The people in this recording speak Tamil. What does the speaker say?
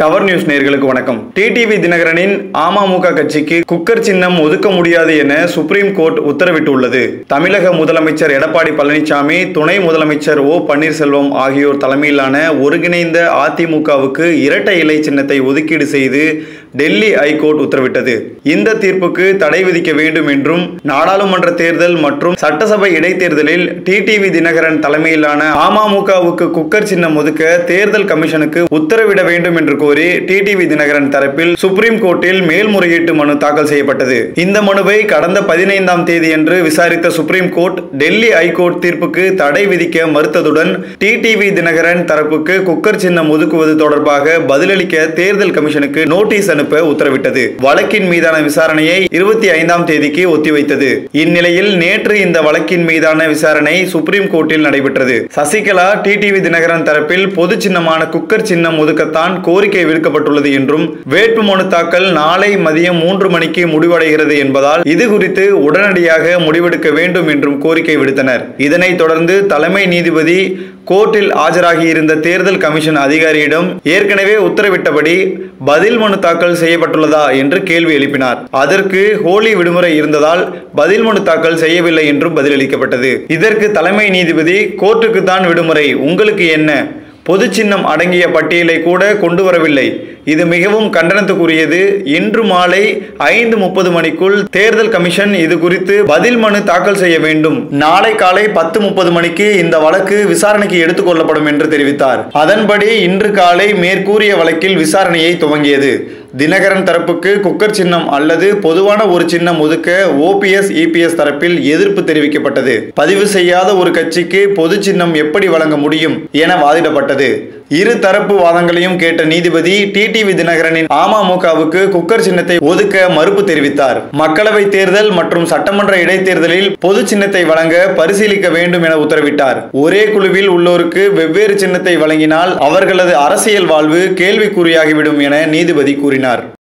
டவர் நியூஸ் நேர்களுக்கு வணக்கம். டிடிவி தினகரனின் அமமுக கட்சிக்கு குக்கர் சின்னம் ஒதுக்க முடியாது என சுப்ரீம் கோர்ட் உத்தரவிட்டுள்ளது. தமிழக முதலமைச்சர் எடப்பாடி பழனிசாமி துணை முதலமைச்சர் ஓ பன்னீர்செல்வம் ஆகியோர் தலைமையிலான ஒருங்கிணைந்த அதிமுகவுக்கு இரட்டை இலை சின்னத்தை ஒதுக்கீடு செய்து டெல்லி ஐகோர்ட் உத்தரவிட்டது. இந்த தீர்ப்புக்கு தடை விதிக்க வேண்டும் என்றும் நாடாளுமன்ற தேர்தல் மற்றும் சட்டசபை இடைத்தேர்தலில் டிடிவி தினகரன் தலைமையிலான அமமுகவுக்கு குக்கர் சின்னம் ஒதுக்க தேர்தல் கமிஷனுக்கு உத்தரவிட வேண்டும் என்று கோரி டிடிவி தினகரன் தரப்பில் சுப்ரீம் கோர்ட்டில் மேல்முறையீட்டு மனு தாக்கல் செய்யப்பட்டது. இந்த மனுவை கடந்த பதினைந்தாம் தேதியன்று விசாரித்த சுப்ரீம் கோர்ட் டெல்லி ஐகோர்ட் தீர்ப்புக்கு தடை விதிக்க மறுத்ததுடன் டிடிவி தினகரன் தரப்புக்கு குக்கர் சின்னம் ஒதுக்குவது தொடர்பாக பதிலளிக்க தேர்தல் கமிஷனுக்கு நோட்டீஸ் அனுப்பி உத்தரவிட்டது. வழக்கின் மீதான விசாரணையை இருபத்தி ஐந்தாம் தேதிக்கு ஒத்திவைத்தது. இந்நிலையில் நேற்று இந்த வழக்கின் மீதான விசாரணை சுப்ரீம் கோர்ட்டில் நடைபெற்றது. சசிகலா டிடிவி தினகரன் தரப்பில் பொது சின்னமான குக்கர் சின்னம் ஒதுக்கத்தான் கோரிக்கை விடுக்கப்பட்டுள்ளது என்றும் வேட்பு மனு தாக்கல் நாளை மதியம் மூன்று மணிக்கு முடிவடைகிறது என்பதால் இது குறித்து உடனடியாக முடிவெடுக்க வேண்டும் என்றும் கோரிக்கை விடுத்தனர். இதனைத் தொடர்ந்து தலைமை நீதிபதி கோர்ட்டில் ஆஜராகி இருந்த தேர்தல் கமிஷன் அதிகாரியிடம் ஏற்கனவே உத்தரவிட்டபடி பதில் மனு தாக்கல் செய்யப்பட்டுள்ளதா என்று கேள்வி எழுப்பினார். அதற்கு ஹோலி விடுமுறை இருந்ததால் பதில் மனு தாக்கல் செய்யவில்லை என்றும் பதிலளிக்கப்பட்டது. இதற்கு தலைமை நீதிபதி கோர்ட்டுக்கு தான் விடுமுறை. உங்களுக்கு என்ன? பொது சின்னம் அடங்கிய பட்டியலை கூட கொண்டு வரவில்லை. இது மிகவும் கண்டனத்துக்குரியது. இன்று மாலை ஐந்து முப்பது மணிக்குள் தேர்தல் கமிஷன் இது குறித்து பதில் மனு தாக்கல் செய்ய வேண்டும். நாளை காலை பத்து முப்பது மணிக்கு இந்த வழக்கு விசாரணைக்கு எடுத்துக் கொள்ளப்படும் என்று தெரிவித்தார். அதன்படி இன்று காலை மேற்கூறிய வழக்கில் விசாரணையை துவங்கியது. தினகரன் தரப்புக்கு குக்கர் சின்னம் அல்லது பொதுவான ஒரு சின்னம் ஒதுக்க ஓபிஎஸ் இபிஎஸ் தரப்பில் எதிர்ப்பு தெரிவிக்கப்பட்டது. பதிவு செய்யாத ஒரு கட்சிக்கு பொது சின்னம் எப்படி வழங்க முடியும் என வாதிடப்பட்டது. இரு தரப்பு வாதங்களையும் கேட்ட நீதிபதி டிடிவி தினகரனின் அமமுகவுக்கு குக்கர் சின்னத்தை ஒதுக்க மறுப்பு தெரிவித்தார். மக்களவை தேர்தல் மற்றும் சட்டமன்ற இடைத்தேர்தலில் பொது சின்னத்தை வழங்க பரிசீலிக்க வேண்டும் என உத்தரவிட்டார். ஒரே குழுவில் உள்ளோருக்கு வெவ்வேறு சின்னத்தை வழங்கினால் அவர்களது அரசியல் வாழ்வு கேள்விக்குறியாகிவிடும் என நீதிபதி கூறினார்.